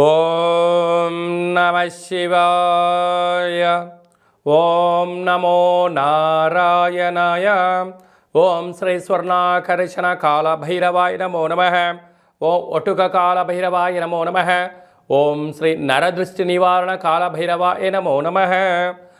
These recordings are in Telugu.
ఓం నమ శివాయ ఓం నమో నారాయణాయ ఓం శ్రీ స్వర్ణాకర్షణ కాల భైరవాయ నమో నమ ఓం ఒటుక కాల భైరవాయ నమో నమ ఓం శ్రీ నరదృష్టి నివారణ కాల భైరవాయ నమో నమ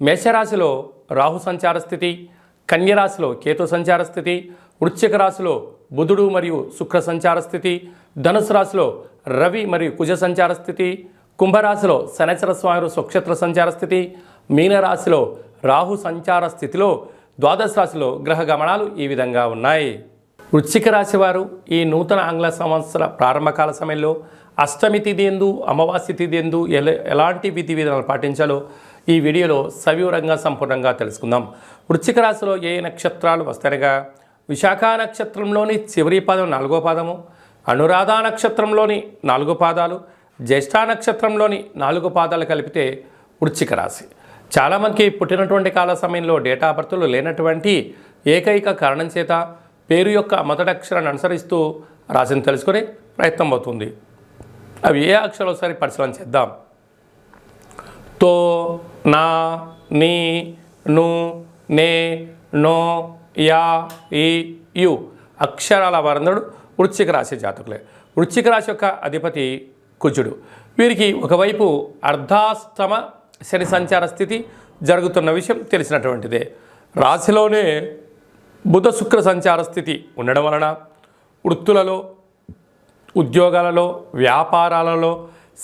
మేషరాశిలో రాహు సంచార స్థితి కన్యరాశిలో కేతు సంచార స్థితి వృశ్చిక రాశిలో బుధుడు మరియు శుక్ర సంచార స్థితి ధనుసు రాశిలో రవి మరియు కుజ సంచార స్థితి కుంభరాశిలో శనచర స్వామి స్వక్షత్ర సంచార స్థితి మీనరాశిలో రాహు సంచార స్థితిలో ద్వాదశ రాశిలో గ్రహ గమనాలు ఈ విధంగా ఉన్నాయి. వృశ్చిక రాశి వారు ఈ నూతన ఆంగ్ల సంవత్సర ప్రారంభకాల సమయంలో అష్టమి తిథి ఎందు అమావాస్య తిథి ఎందు ఎలా ఎలాంటి విధి విధానాలు పాటించాలో ఈ వీడియోలో సవివరంగా సంపూర్ణంగా తెలుసుకుందాం. వృశ్చిక రాశిలో ఏ నక్షత్రాలు వస్తాయనగా? విశాఖ నక్షత్రంలోని చివరి పాదం నాలుగో పాదము అనురాధ నక్షత్రంలోని నాలుగు పాదాలు జ్యేష్ఠ నక్షత్రంలోని నాలుగు పాదాలు కలిపితే వృశ్చిక రాశి. చాలామందికి పుట్టినటువంటి కాల సమయంలో డేటా బర్త్లు లేనటువంటి ఏకైక కారణం చేత పేరు యొక్క మొదటి అక్షరాన్ని అనుసరిస్తూ రాశిని తెలుసుకునే ప్రయత్నం అవుతుంది. అవి ఏ అక్షరాలు ఒకసారి పరిశీలన చేద్దాం. తో నా నీ ను నే నో యా ఈ యు. అక్షరాల వారందరూ వృశ్చిక రాశి జాతకులే. వృశ్చిక రాశి యొక్క అధిపతి కుజుడు. వీరికి ఒకవైపు అర్ధాష్టమ శని సంచార స్థితి జరుగుతున్న విషయం తెలిసినటువంటిదే. రాశిలోనే బుధ శుక్ర సంచార స్థితి ఉండడం వలన వృత్తులలో ఉద్యోగాలలో వ్యాపారాలలో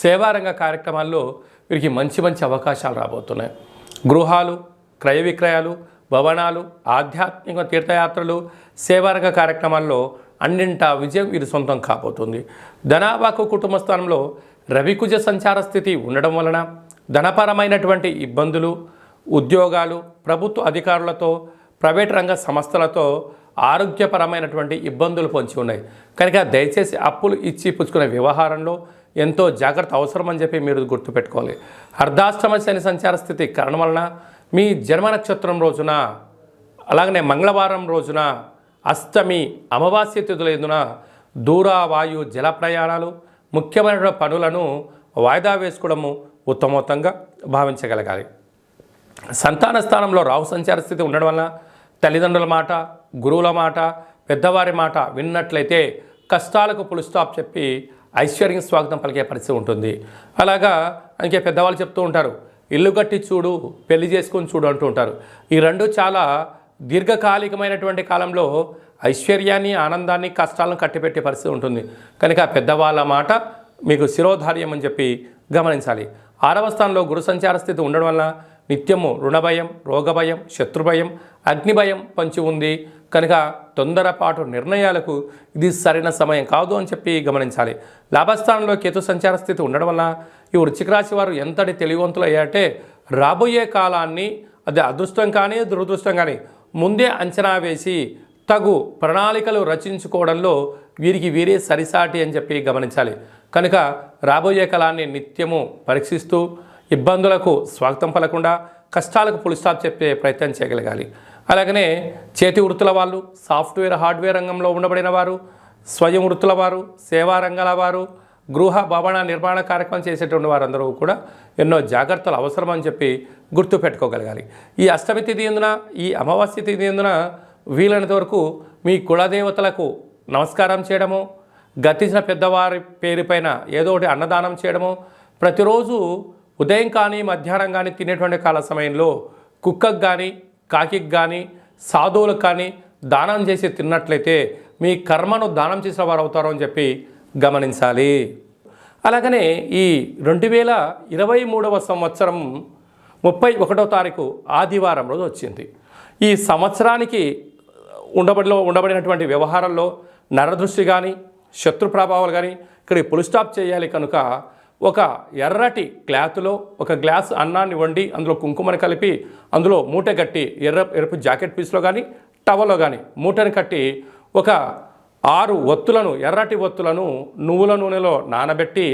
సేవారంగ కార్యక్రమాల్లో వీరికి మంచి మంచి అవకాశాలు రాబోతున్నాయి. గృహాలు క్రయ విక్రయాలు భవనాలు ఆధ్యాత్మిక తీర్థయాత్రలు సేవారంగ కార్యక్రమాల్లో అన్నింటా విజయం వీరి సొంతం కాబోతుంది. ధనాబాకు కుటుంబ స్థానంలో రవికుజ సంచార స్థితి ఉండడం వలన ధనపరమైనటువంటి ఇబ్బందులు ఉద్యోగాలు ప్రభుత్వ అధికారులతో ప్రైవేట్ రంగ సంస్థలతో ఆరోగ్యపరమైనటువంటి ఇబ్బందులు పొంచి ఉన్నాయి. కనుక దయచేసి అప్పులు ఇచ్చి పుచ్చుకునే వ్యవహారంలో ఎంతో జాగ్రత్త అవసరం అని చెప్పి మీరు గుర్తుపెట్టుకోవాలి. అర్ధాష్టమ శని సంచార స్థితి కారణం వలన మీ జన్మ నక్షత్రం రోజున అలాగనే మంగళవారం రోజున అష్టమి అమావాస్య తిథులందున దూర వాయు జల ప్రయాణాలు ముఖ్యమైన పనులను వాయిదా వేసుకోవడము ఉత్తమోత్తంగా భావించగలగాలి. సంతాన స్థానంలో రాహు సంచార స్థితి ఉండడం వలన తల్లిదండ్రుల మాట గురువుల మాట పెద్దవారి మాట విన్నట్లయితే కష్టాలకు పులుస్టాప్ చెప్పి ఐశ్వర్యం స్వాగతం పలికే పరిస్థితి ఉంటుంది. అలాగా అందుకే పెద్దవాళ్ళు చెప్తూ ఉంటారు ఇల్లు కట్టి చూడు పెళ్ళి చేసుకొని చూడు అంటూ ఉంటారు. ఈ రెండు చాలా దీర్ఘకాలికమైనటువంటి కాలంలో ఐశ్వర్యాన్ని ఆనందాన్ని కష్టాలను కట్టిపెట్టే పరిస్థితి ఉంటుంది. కనుక పెద్దవాళ్ళ మాట మీకు శిరోధార్యం అని చెప్పి గమనించాలి. ఆరవ స్థానంలో గురు సంచార స్థితి ఉండడం వల్ల నిత్యము రుణభయం రోగభయం శత్రుభయం అగ్నిభయం పంచి ఉంది. కనుక తొందరపాటు నిర్ణయాలకు ఇది సరైన సమయం కాదు అని చెప్పి గమనించాలి. లాభస్థానంలో కేతు సంచార స్థితి ఉండడం వల్ల ఈ వృశ్చిక రాశి వారు ఎంతటి తెలివంతులు అయ్యాటే రాబోయే కాలాన్ని అది అదృష్టం కానీ దురదృష్టం కానీ ముందే అంచనా వేసి తగు ప్రణాళికలు రచించుకోవడంలో వీరికి వీరే సరిసాటి అని చెప్పి గమనించాలి. కనుక రాబోయే కాలాన్ని నిత్యము పరీక్షిస్తూ ఇబ్బందులకు స్వాగతం పలకుండా కష్టాలకు పులిస్టాప్ చెప్పే ప్రయత్నం చేయగలగాలి. అలాగనే చేతి వృత్తుల వాళ్ళు సాఫ్ట్వేర్ హార్డ్వేర్ రంగంలో ఉండబడిన వారు స్వయం వృత్తుల వారు సేవా రంగాల వారు గృహ భవన నిర్మాణ కార్యక్రమం చేసేటువంటి వారందరూ కూడా ఎన్నో జాగ్రత్తలు అవసరం అని చెప్పి గుర్తు పెట్టుకోగలగాలి. ఈ అష్టమి తిథి ఎందున ఈ అమావాస్య తిథి ఎందున వీలైనంత వరకు మీ కులదేవతలకు నమస్కారం చేయడము గతించిన పెద్దవారి పేరుపైన ఏదో ఒకటి అన్నదానం చేయడము ప్రతిరోజు ఉదయం కానీ మధ్యాహ్నం కానీ తినేటువంటి కాల సమయంలో కుక్కకు కానీ కాకికి కానీ సాధువులకు కానీ దానం చేసి తిన్నట్లయితే మీ కర్మను దానం చేసిన వారు అవుతారు అని చెప్పి గమనించాలి. అలాగనే ఈ రెండు వేల ఇరవై మూడవ సంవత్సరం ముప్పై ఒకటో తారీఖు ఆదివారం రోజు వచ్చింది. ఈ సంవత్సరానికి ఉండబడిలో ఉండబడినటువంటి వ్యవహారంలో నరదృష్టి కానీ శత్రు ప్రభావాలు కానీ ఇక్కడ పుల్ స్టాప్ చేయాలి కనుక ఒక ఎర్రటి క్లాత్లో ఒక గ్లాస్ అన్నాన్ని వండి అందులో కుంకుమని కలిపి అందులో మూట కట్టి ఎర్ర ఎరుపు జాకెట్ పీస్లో కానీ టవలో కానీ మూటని కట్టి ఒక ఆరు ఒత్తులను ఎర్రటి ఒత్తులను నువ్వుల నూనెలో నానబెట్టి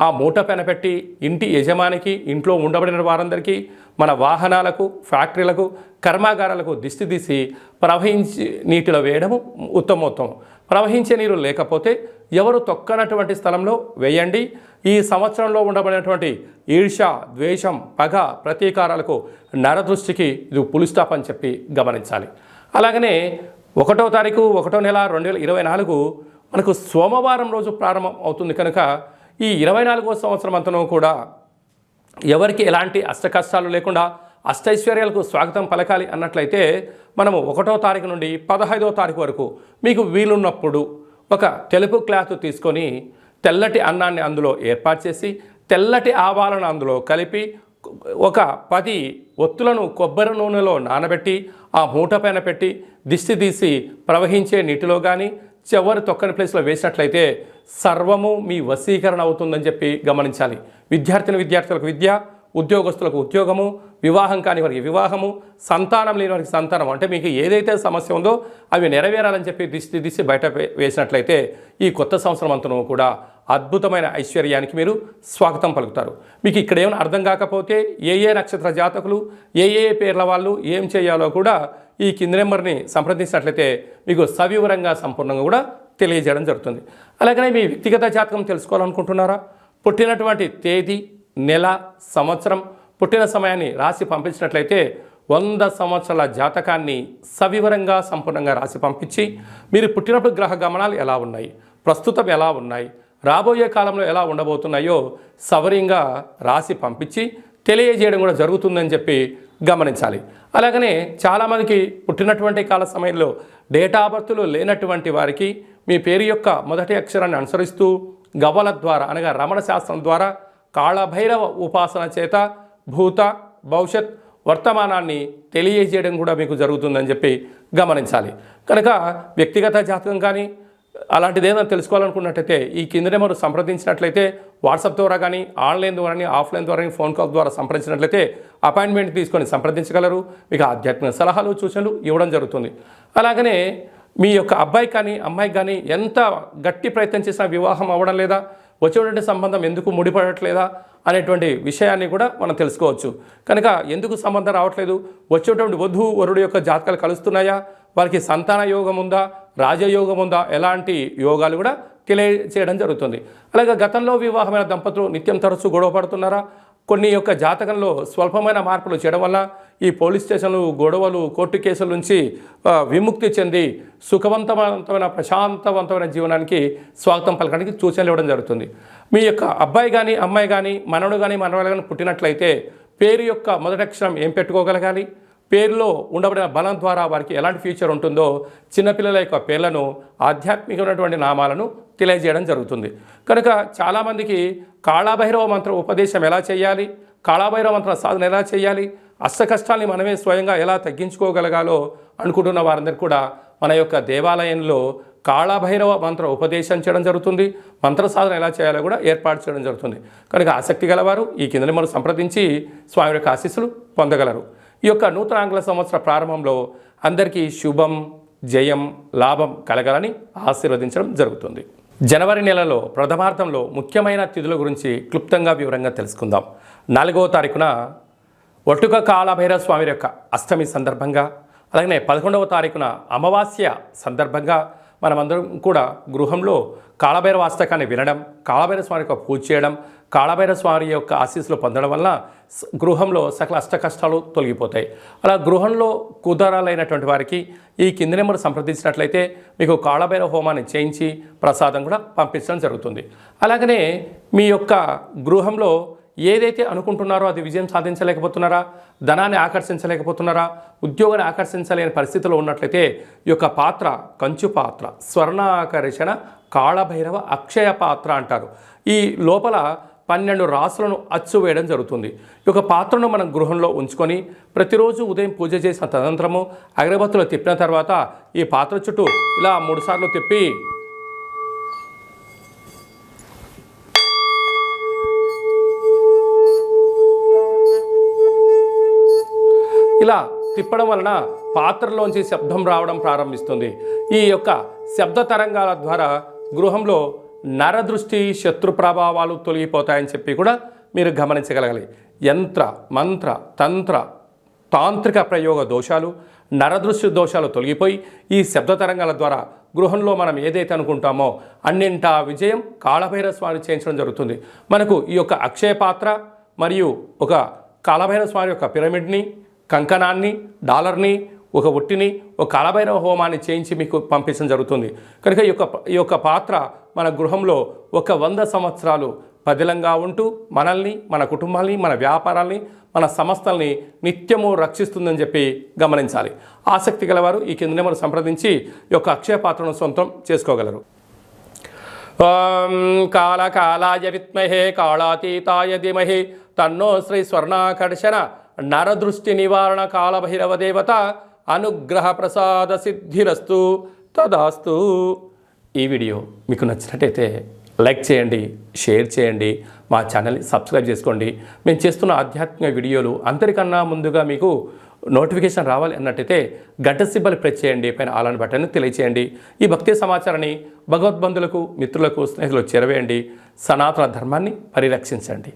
ఆ మూట పెనపెట్టి ఇంటి యజమానికి ఇంట్లో ఉండబడిన వారందరికీ మన వాహనాలకు ఫ్యాక్టరీలకు కర్మాగారాలకు దిష్టి తీసి ప్రవహించి నీటిలో వేయడము ఉత్తమోత్తమం. ప్రవహించే నీరు లేకపోతే ఎవరు తొక్కనటువంటి స్థలంలో వేయండి. ఈ సంవత్సరంలో ఉండబడినటువంటి ఈర్ష్య ద్వేషం పగ ప్రతీకారాలకు నరదృష్టికి ఇది పులిస్టాప్ అని చెప్పి గమనించాలి. అలాగనే ఒకటో తారీఖు ఒకటో నెల రెండు వేల ఇరవై నాలుగు మనకు సోమవారం రోజు ప్రారంభం అవుతుంది కనుక ఈ ఇరవై నాలుగో సంవత్సరం అంతను కూడా ఎవరికి ఎలాంటి అష్ట కష్టాలు లేకుండా అష్టైశ్వర్యాలకు స్వాగతం పలకాలి అన్నట్లయితే మనము ఒకటో తారీఖు నుండి పదహైదో తారీఖు వరకు మీకు వీలున్నప్పుడు ఒక తెలుపు క్లాత్ తీసుకొని తెల్లటి అన్నాన్ని అందులో ఏర్పాటు చేసి తెల్లటి ఆవాలను అందులో కలిపి ఒక పది ఒత్తులను కొబ్బరి నూనెలో నానబెట్టి ఆ మూట పైన పెట్టి దిష్టి తీసి ప్రవహించే నీటిలో కానీ చివరి తొక్కని ప్లేస్లో వేసినట్లయితే సర్వము మీ వశీకరణ అవుతుందని చెప్పి గమనించాలి. విద్యార్థిని విద్యార్థులకు విద్య ఉద్యోగస్తులకు ఉద్యోగము వివాహం కాని వారికి వివాహము సంతానం లేని వారికి సంతానం. అంటే మీకు ఏదైతే సమస్య ఉందో అవి నెరవేరాలని చెప్పి దిష్టి దిష్టి బయట వేసినట్లయితే ఈ కొత్త సంవత్సరం అంతను కూడా అద్భుతమైన ఐశ్వర్యానికి మీరు స్వాగతం పలుకుతారు. మీకు ఇక్కడ ఏమైనా అర్థం కాకపోతే ఏ ఏ నక్షత్ర జాతకులు ఏ ఏ పేర్ల వాళ్ళు ఏం చేయాలో కూడా ఈ కింది నెంబర్ని సంప్రదించినట్లయితే మీకు సవివరంగా సంపూర్ణంగా కూడా తెలియజేయడం జరుగుతుంది. అలాగనే మీ వ్యక్తిగత జాతకం తెలుసుకోవాలనుకుంటున్నారా? పుట్టినటువంటి తేదీ నెల సంవత్సరం పుట్టిన సమయాన్ని రాసి పంపించినట్లయితే వంద సంవత్సరాల జాతకాన్ని సవివరంగా సంపూర్ణంగా రాసి పంపించి మీరు పుట్టినప్పుడు గ్రహ గమనాలు ఎలా ఉన్నాయి? ప్రస్తుతం ఎలా ఉన్నాయి? రాబోయే కాలంలో ఎలా ఉండబోతున్నాయో సవరంగా రాసి పంపించి తెలియజేయడం కూడా జరుగుతుందని చెప్పి గమనించాలి. అలాగనే చాలామందికి పుట్టినటువంటి కాల సమయంలో డేటా బర్త్లు లేనటువంటి వారికి మీ పేరు యొక్క మొదటి అక్షరాన్ని అనుసరిస్తూ గవల ద్వారా అనగా రమణ శాస్త్రం ద్వారా కాళభైరవ ఉపాసన చేత భూత భవిష్యత్ వర్తమానాన్ని తెలియజేయడం కూడా మీకు జరుగుతుందని చెప్పి గమనించాలి. కనుక వ్యక్తిగత జాతకం కానీ అలాంటిది ఏదైనా తెలుసుకోవాలనుకున్నట్టయితే ఈ కింద నెంబర్ సంప్రదించినట్లయితే వాట్సాప్ ద్వారా కానీ ఆన్లైన్ ద్వారా కానీ ఆఫ్లైన్ ద్వారా కానీ ఫోన్ కాల్ ద్వారా సంప్రదించినట్లయితే అపాయింట్మెంట్ తీసుకొని సంప్రదించగలరు. మీకు ఆధ్యాత్మిక సలహాలు సూచనలు ఇవ్వడం జరుగుతుంది. అలాగనే మీ యొక్క అబ్బాయి కానీ అమ్మాయికి కానీ ఎంత గట్టి ప్రయత్నం చేసినా వివాహం అవ్వడం లేదా వచ్చేటువంటి సంబంధం ఎందుకు ముడిపడట్లేదా అనేటువంటి విషయాన్ని కూడా మనం తెలుసుకోవచ్చు. కనుక ఎందుకు సంబంధం రావట్లేదు? వచ్చేటువంటి వధువు వరుడు యొక్క జాతకాలు కలుస్తున్నాయా? వారికి సంతాన యోగం ఉందా? రాజయోగం ఉందా? ఎలాంటి యోగాలు కూడా తెలియచేయడం జరుగుతుంది. అలాగే గతంలో వివాహమైన దంపతులు నిత్యం తరచూ గొడవ పడుతున్నారా? కొన్ని యొక్క జాతకంలో స్వల్పమైన మార్పులు చేయడం వల్ల ఈ పోలీస్ స్టేషన్లు గొడవలు కోర్టు కేసుల నుంచి విముక్తి చెంది సుఖవంతవంతమైన ప్రశాంతవంతమైన జీవనానికి స్వాగతం పలకడానికి సూచనలు ఇవ్వడం జరుగుతుంది. మీ యొక్క అబ్బాయి కానీ అమ్మాయి కానీ మనవడు కానీ మనవడు కానీ పుట్టినట్లయితే పేరు యొక్క మొదటి అక్షరం ఏం పెట్టుకోగలగాలి? పేరులో ఉండబడిన బలం ద్వారా వారికి ఎలాంటి ఫ్యూచర్ ఉంటుందో చిన్నపిల్లల యొక్క పేర్లను ఆధ్యాత్మికమైనటువంటి నామాలను తెలియజేయడం జరుగుతుంది. కనుక చాలామందికి కాళాభైరవ మంత్ర ఉపదేశం ఎలా చేయాలి కాళాభైరవ మంత్ర సాధన ఎలా చేయాలి అష్ట కష్టాల్ని మనమే స్వయంగా ఎలా తగ్గించుకోగలగాలో అనుకుంటున్న వారందరికీ కూడా మన యొక్క దేవాలయంలో కాళాభైరవ మంత్ర ఉపదేశం చేయడం జరుగుతుంది. మంత్ర సాధన ఎలా చేయాలో కూడా ఏర్పాటు చేయడం జరుగుతుంది. కనుక ఆసక్తి గలవారు ఈ కిందని మనం సంప్రదించి స్వామి యొక్క ఆశీస్సులు పొందగలరు. ఈ యొక్క నూతన ఆంగ్ల సంవత్సర ప్రారంభంలో అందరికీ శుభం జయం లాభం కలగాలని ఆశీర్వదించడం జరుగుతుంది. జనవరి నెలలో ప్రథమార్థంలో ముఖ్యమైన తిథుల గురించి క్లుప్తంగా వివరంగా తెలుసుకుందాం. నాలుగవ తారీఖున ఒట్టుక కాళభైరవ స్వామి యొక్క అష్టమి సందర్భంగా అలాగే పదకొండవ తారీఖున అమావాస్య సందర్భంగా మనమందరం కూడా గృహంలో కాళభైరవ అష్టకాన్ని వినడం కాళభైరవ స్వామి యొక్క పూజ చేయడం కాళభైరవ స్వామి యొక్క ఆశీస్సులు పొందడం వల్ల గృహంలో సకల అష్ట కష్టాలు తొలగిపోతాయి. అలా గృహంలో కుదరాలైనటువంటి వారికి ఈ కింది నెంబర్ సంప్రదించినట్లయితే మీకు కాళభైరవ హోమాన్ని చేయించి ప్రసాదం కూడా పంపించడం జరుగుతుంది. అలాగనే మీ యొక్క గృహంలో ఏదైతే అనుకుంటున్నారో అది విజయం సాధించలేకపోతున్నారా ధనాన్ని ఆకర్షించలేకపోతున్నారా ఉద్యోగాన్ని ఆకర్షించలేని పరిస్థితిలో ఉన్నట్లయితే ఈ యొక్క పాత్ర కంచు పాత్ర స్వర్ణాకర్షణ కాళభైరవ అక్షయ పాత్ర అంటారు. ఈ లోపల పన్నెండు రాసులను అచ్చు వేయడం జరుగుతుంది. ఈ యొక్క పాత్రను మనం గృహంలో ఉంచుకొని ప్రతిరోజు ఉదయం పూజ చేసిన తదంతరము అగరబత్తులు తిప్పిన తర్వాత ఈ పాత్ర చుట్టూ ఇలా మూడుసార్లు తిప్పి ఇలా తిప్పడం వలన పాత్రలోంచి శబ్దం రావడం ప్రారంభిస్తుంది. ఈ యొక్క శబ్ద తరంగాల ద్వారా గృహంలో నరదృష్టి శత్రు ప్రభావాలు తొలగిపోతాయని చెప్పి కూడా మీరు గమనించగలగాలి. యంత్ర మంత్ర తంత్ర తాంత్రిక ప్రయోగ దోషాలు నరదృష్టి దోషాలు తొలగిపోయి ఈ శబ్ద తరంగాల ద్వారా గృహంలో మనం ఏదైతే అనుకుంటామో అన్నింటా విజయం కాళభైరవ స్వామి చేయించడం జరుగుతుంది. మనకు ఈ యొక్క అక్షయ పాత్ర మరియు ఒక కాళభైరవ స్వామి యొక్క పిరమిడ్ని కంకణాన్ని డాలర్ని ఒక ఒట్టిని ఒక కాలభైరవ హోమాన్ని చేయించి మీకు పంపించడం జరుగుతుంది. కనుక ఈ యొక్క ఈ యొక్క పాత్ర మన గృహంలో ఒక వంద సంవత్సరాలు పదిలంగా ఉంటూ మనల్ని మన కుటుంబాల్ని మన వ్యాపారాల్ని మన సంస్థల్ని నిత్యము రక్షిస్తుందని చెప్పి గమనించాలి. ఆసక్తి గలవారు ఈ కింద నెంబర్ సంప్రదించి ఈ యొక్క అక్షయ పాత్రను సొంతం చేసుకోగలరు. ఓం కాళకాలాయ విద్మహే కాళాతీతాయ ధీమహి తన్నో శ్రీ స్వర్ణాకర్షణ నరదృష్టి నివారణ కాలభైరవ దేవత అనుగ్రహ ప్రసాద సిద్ధిరస్తు. తదాస్తు. ఈ వీడియో మీకు నచ్చినట్టయితే లైక్ చేయండి షేర్ చేయండి మా ఛానల్ని సబ్స్క్రైబ్ చేసుకోండి. మేము చేస్తున్న ఆధ్యాత్మిక వీడియోలు అందరికన్నా ముందుగా మీకు నోటిఫికేషన్ రావాలి అన్నట్టయితే గంట సింబల్ ప్రెస్ చేయండి పైన ఆలని బటన్ తెలియచేయండి. ఈ భక్తి సమాచారాన్ని భగవద్బంధులకు మిత్రులకు స్నేహితులకు చేరవేయండి. సనాతన ధర్మాన్ని పరిరక్షించండి.